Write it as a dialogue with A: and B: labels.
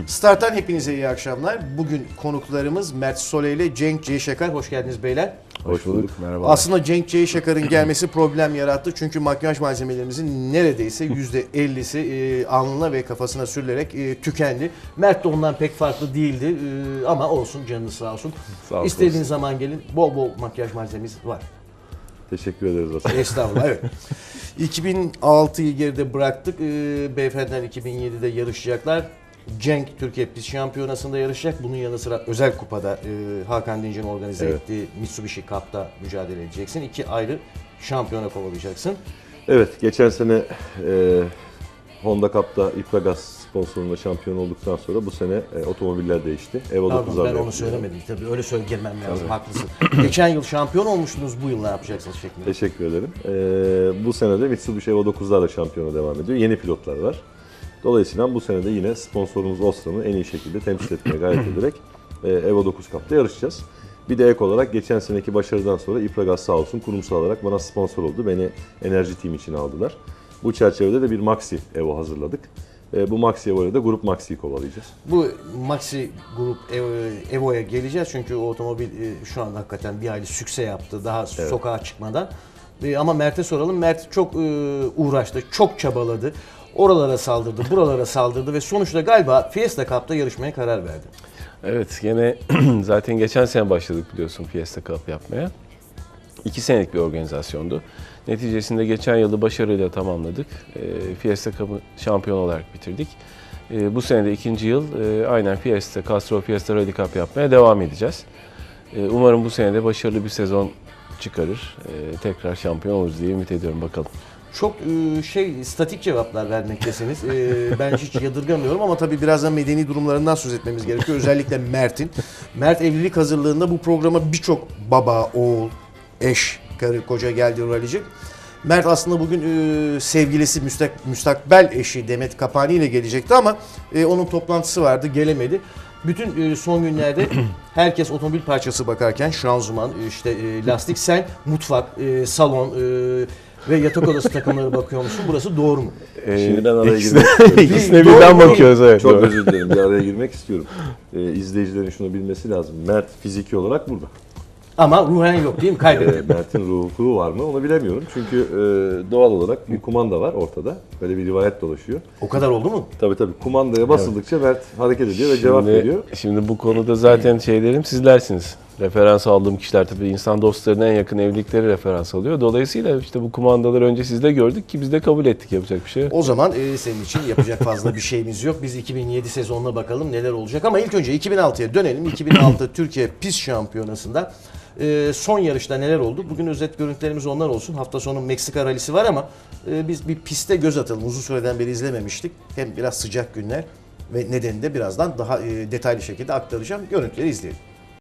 A: Start'tan hepinize iyi akşamlar. Bugün konuklarımız Mert Sole ile Cenk Ceyşakar. Hoş geldiniz beyler.
B: Hoş bulduk. Merhaba.
A: Aslında Cenk Ceyşakar'ın gelmesi problem yarattı. Çünkü makyaj malzemelerimizin neredeyse %50'si e, alnına ve kafasına sürülerek e, tükendi. Mert de ondan pek farklı değildi e, ama olsun canınız sağ olsun.
B: Sağ olsun.
A: İstediğiniz zaman gelin. Bol bol makyaj malzememiz var.
B: Teşekkür ederiz Hasan.
A: Estağfurullah evet. 2006'yı geride bıraktık. Ee, beyefendiler 2007'de yarışacaklar. Cenk Türkiye Pist Şampiyonası'nda yarışacak. Bunun yanı sıra özel kupada e, Hakan Dinc'in organize
B: Evet.
A: ettiği Mitsubishi Cup'ta mücadele edeceksin. İki ayrı şampiyona kovalayacaksın.
B: Evet, geçen sene e, Honda Cup'ta İpragas sponsorluğunda şampiyon olduktan sonra bu sene e, otomobiller değişti. Evo
A: Pardon
B: 9'lar
A: ben onu söylemedim. Tabii öyle söylemem lazım. Haklısın. Geçen yıl şampiyon olmuştunuz. Bu yıl ne yapacaksınız şeklinde.
B: Teşekkür ederim. E, bu sene de Mitsubishi Evo 9'larla şampiyona devam ediyor. Yeni pilotlar var. Dolayısıyla bu sene de yine sponsorumuz Ostra'nı en iyi şekilde temsil etmeye gayret ederek e, Evo 9 Cup'ta yarışacağız. Bir de ek olarak geçen seneki başarıdan sonra İpragas sağ olsun kurumsal olarak bana sponsor oldu. Beni Enerji Team için aldılar. Bu çerçevede de bir Maxi Evo hazırladık. E, bu Maxi Evo'yla da Grup Maxi'yi kovalayacağız.
A: Bu Maxi Grup Evo- Evo'ya geleceğiz çünkü o otomobil e, şu anda hakikaten bir hayli sükse yaptı daha sokağa çıkmadan. E, Ama Mert'e soralım. Mert çok uğraştı, çok çabaladı. Oralara saldırdı, buralara saldırdı ve sonuçta galiba Fiesta Cup'ta yarışmaya karar verdi.
C: Evet gene zaten geçen sene başladık biliyorsun Fiesta Cup yapmaya. İki senelik bir organizasyondu. Neticesinde geçen yılı başarıyla tamamladık. E, Fiesta Cup'ı şampiyon olarak bitirdik. E, bu sene de ikinci yıl e, aynen Fiesta, Castro Fiesta Rally Cup yapmaya devam edeceğiz. E, umarım bu sene de başarılı bir sezon çıkarır. Tekrar şampiyon oluruz diye ümit ediyorum bakalım.
A: Çok e, şey statik cevaplar vermektesiniz. E, ben hiç yadırgamıyorum ama tabii biraz da medeni durumlarından söz etmemiz gerekiyor. Özellikle Mert'in. Mert evlilik hazırlığında bu programa birçok baba, oğul, eş, karı, koca geldi rallyci. Mert aslında bugün e, sevgilisi müstak, müstakbel eşi Demet Kapani ile gelecekti ama e, onun toplantısı vardı gelemedi. Bütün son günlerde herkes otomobil parçası bakarken şanzıman, işte lastik, sen mutfak, e, salon ve yatak odası takımları bakıyor musun? Burası doğru mu?
C: E,
B: Şimdi ben araya
C: ikisine-
B: girmek istiyorum.
C: İkisine birden bakıyoruz evet.
B: Çok
C: doğru.
B: özür dilerim. Bir araya girmek istiyorum. E, izleyicilerin şunu bilmesi lazım. Mert fiziki olarak burada.
A: Ama ruhen yok değil mi?
B: E,
A: Kaybetti.
B: Mert'in ruhu var mı onu bilemiyorum. Çünkü e, doğal olarak bir kumanda var ortada. Böyle bir rivayet dolaşıyor.
A: O kadar oldu mu?
B: Tabii tabii kumandaya basıldıkça Mert hareket ediyor ve cevap
C: Şimdi-
B: veriyor.
C: Şimdi bu konuda zaten şeylerim sizlersiniz. Referans aldığım kişiler tabii insan dostlarına en yakın evlilikleri referans alıyor. Dolayısıyla işte bu kumandaları önce sizde gördük ki biz de kabul ettik yapacak bir şey.
A: O zaman e, senin için yapacak fazla bir şeyimiz yok. Biz 2007 sezonuna bakalım neler olacak. Ama ilk önce 2006'ya dönelim. 2006 Türkiye Pist Şampiyonası'nda e, son yarışta neler oldu? Bugün özet görüntülerimiz onlar olsun. Hafta sonu Meksika rallisi var ama e, biz bir piste göz atalım. Uzun süreden beri izlememiştik. Hem biraz sıcak günler ve nedeni de birazdan daha e, detaylı şekilde aktaracağım. Görüntüleri izleyelim.